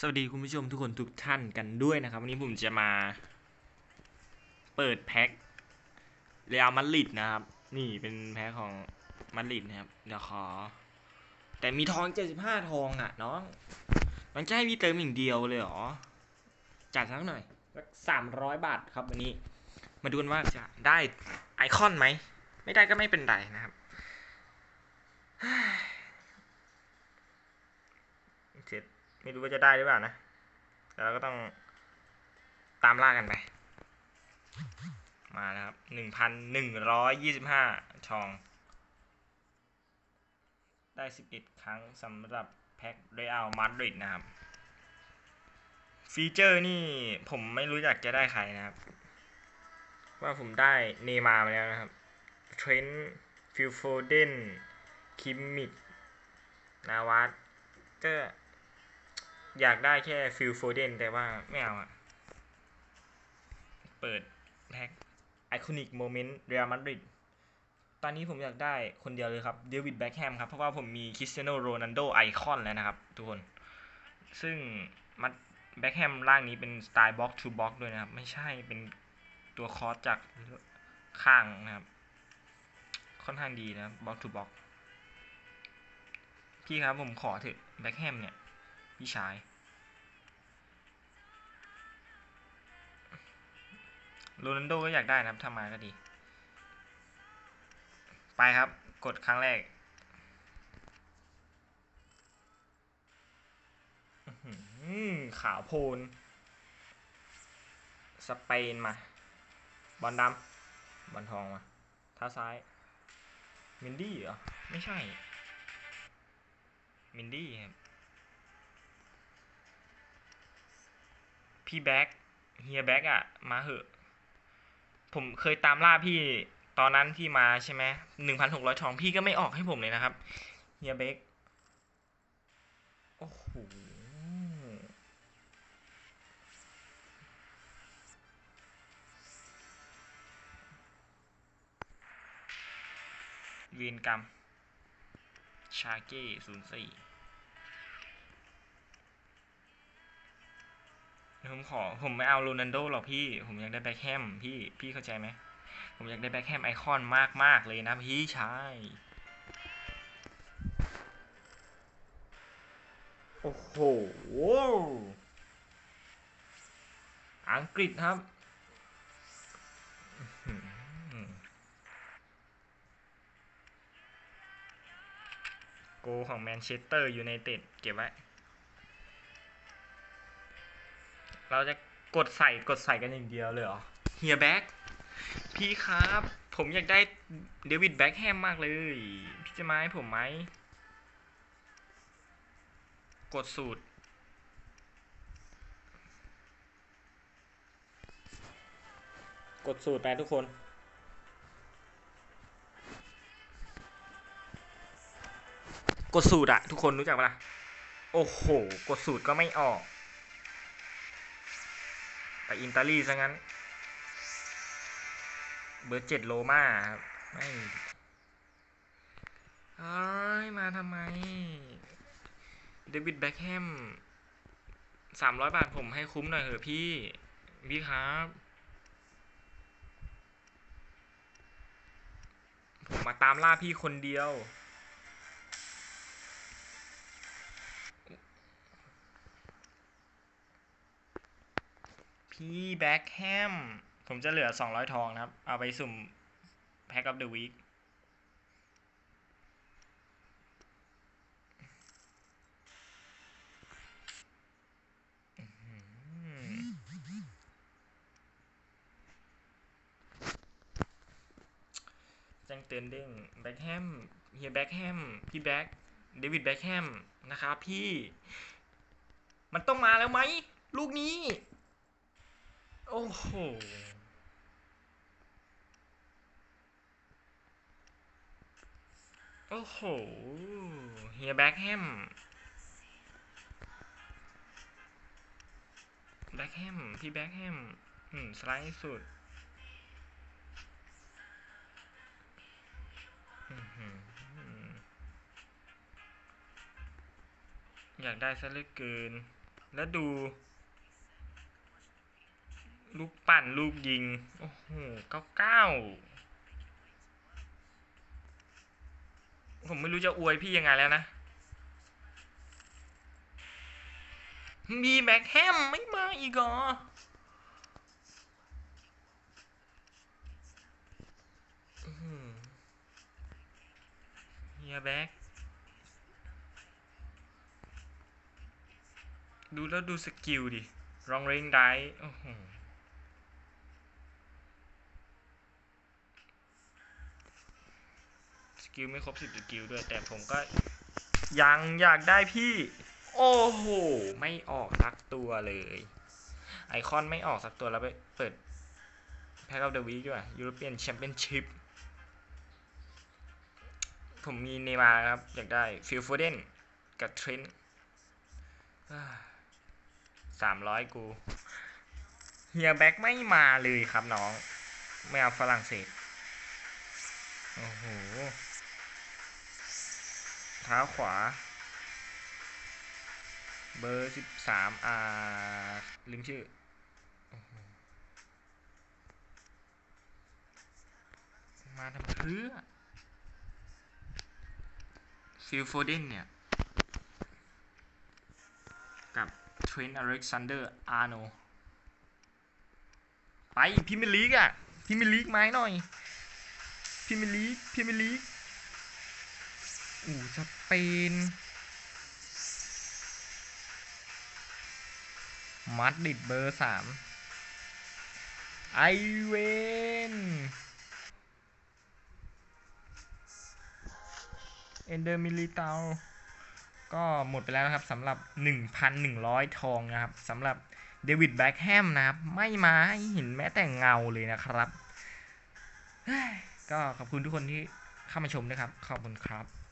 สวัสดีคุณผู้ชมทุกคนทุกท่านกันด้วยนะครับ วันนี้ผมจะมาเปิดแพ็คเรอัลมาดริดนะครับ นี่เป็นแพ็คของมาดริดนะครับ เดี๋ยวขอ แต่มีทอง75ทองอะน้อง มันจะให้พี่เติมอย่างเดียวเลยเหรอจัดสักหน่อยสักสามร้อยบาทครับวันนี้ มาดูกันว่าจะได้ไอคอนไหม ไม่ได้ก็ไม่เป็นไรนะครับเจ็ด ไม่รู้ว่าจะได้หรือเปล่านะแต่เราก็ต้องตามล่ากันไป มาแล้วครับหนึ่งพันหนึ่งร้อยยี่สิบห้าทอง ได้สิบเอ็ดครั้งสำหรับแพ็คเรอัลมาดริดนะครับ ฟีเจอร์นี่ผมไม่รู้จักจะได้ใครนะครับ ว่าผมได้เนมามาแล้วนะครับ เทรนต์ฟิลโฟเดน คิมมิก นาวัตก็อ อยากได้แค่ฟิลโฟเดนแต่ว่าไม่เอาอะเปิดแพ็คไอคอนิกโมเมนต์เรอัลมาดริดตอนนี้ผมอยากได้คนเดียวเลยครับเดวิดแบ็กแฮมครับ เพราะว่าผมมีคริสเตียโนโรนัลโดไอคอนแล้วนะครับ ทุกคน ซึ่งมัดแบ็กแฮมร่างนี้เป็นสไตล์บ็อกทูบ็อกด้วยนะครับ ไม่ใช่เป็นตัวคอสจากข้างนะครับ ค่อนข้างดีนะบบ็อกทูบ็อกพี่ครับผมขอเถอะแบ็กแฮมเนี่ย พี่ชาย โรนัลโดก็อยากได้นะครับถ้ามาก็ดี ไปครับ กดครั้งแรก ขาวโพลนสเปนมา บอลดำ บอลทองมาท้าซ้าย มินดี้เหรอ ไม่ใช่ มินดี้ครับ พี่แบ็กเฮียแบ็กอะมาเหอะ ผมเคยตามล่าพี่ตอนนั้นที่มาใช่ไหมหนึ่งพันหกร้อยทองพี่ก็ไม่ออกให้ผมเลยนะครับ เฮียแบ็กโอ้โหเวียนกรรม ชาเก้ศูนย์สี่ ผมขอผมไม่เอาโรนัลโดหรอกพี่ ผมอยากได้แบ็คแฮมพี่พี่เข้าใจไหมผมอยากได้แบ็คแฮมไอคอนมากมากๆเลยนะพี่ชายโอ้โหอังกฤษครับอื้อหือโกของแมนเชสเตอร์ยูไนเต็ดเก็บไว้ เราจะกดใส่กดใส่กันอย่างเดียวเลยเหรอเฮียแบ็กพี่ครับ ผมอยากได้เดวิดแบ็กแฮมมากเลย พี่จะมาให้ผมไหม กดสูตร กดสูตรไปทุกคนกดสูตรอะทุกคนรู้จักปะล่ะ โอ้โห กดสูตรก็ไม่ออก ไปอิตาลีซะงั้น เบอร์เจ็ดโลมาครับ ไม่เอ้ยมาทำไม เดวิดแบ็คแฮมสามร้อยบาทผมให้คุ้มหน่อยเถอะพี่พี่ครับ ผมมาตามล่าพี่คนเดียว พี่แบ็คแฮมผมจะเหลือ 200 ทองนะครับ เอาไปสุ่มแพ็ก of the week แจ้งเตือนเด้งแบ็คแฮมเฮียแบ็คแฮมพี่แบ็คเดวิดแบ็คแฮมนะครับพี่ มันต้องมาแล้วไหม ลูกนี้ โอ้โหโอ้โห เฮียแบ็คแฮม แบ็คแฮม พี่แบ็คแฮม อืม สไลด์สุดอื้อหืออยากได้ซะเหลือเกิน แล้วดู ลูกปั่นลูกยิง โอ้โหเก้าเก้าผมไม่รู้จะอวยพี่ยังไงแล้วนะ มีแบ็คแฮมไม่มาอีกเหรอเฮียแบ็คดูแล้วดูสกิลดิรองเรงได้โอ้โห กิลไม่ครบสิบสกิลด้วย แต่ผมก็ยังอยากได้พี่ โอ้โห ไม่ออกสักตัวเลย ไอคอนไม่ออกสักตัวแล้วไปเปิดแพ็กเอาเดอะวีด้วยยูโรเปียนแชมเปี้ยนชิพผมมีเนย์มาร์ครับ อยากได้ฟิลโฟเดนกับเทรนต์สามร้อยกู เฮียแบ็กไม่มาเลยครับน้อง ไม่เอาฝรั่งเศส โอ้โห เท้าขวา เบอร์สิบสามอ่าลืมชื่อ มาทำเพื่อฟิลโฟเดนเนี่ย กับเทรนอเล็กซานเดอร์ อาร์โน ไปพิมยร์ลีกอะพิมยร์ลีกไหมหน่อยพิมยร์ลีกพิมยร์ลีก อู้สเปน มัดดิดเบอร์สามไอเวนเอนเดอร์มิลิตาก็หมดไปแล้วนะครับสำหรับ 1,100 ทองนะครับสำหรับเดวิดแบ็กแฮมนะครับ ไม่มาให้เห็นแม้แต่เงาเลยนะครับ ก็ขอบคุณทุกคนที่เข้ามาชมนะครับ ขอบคุณครับ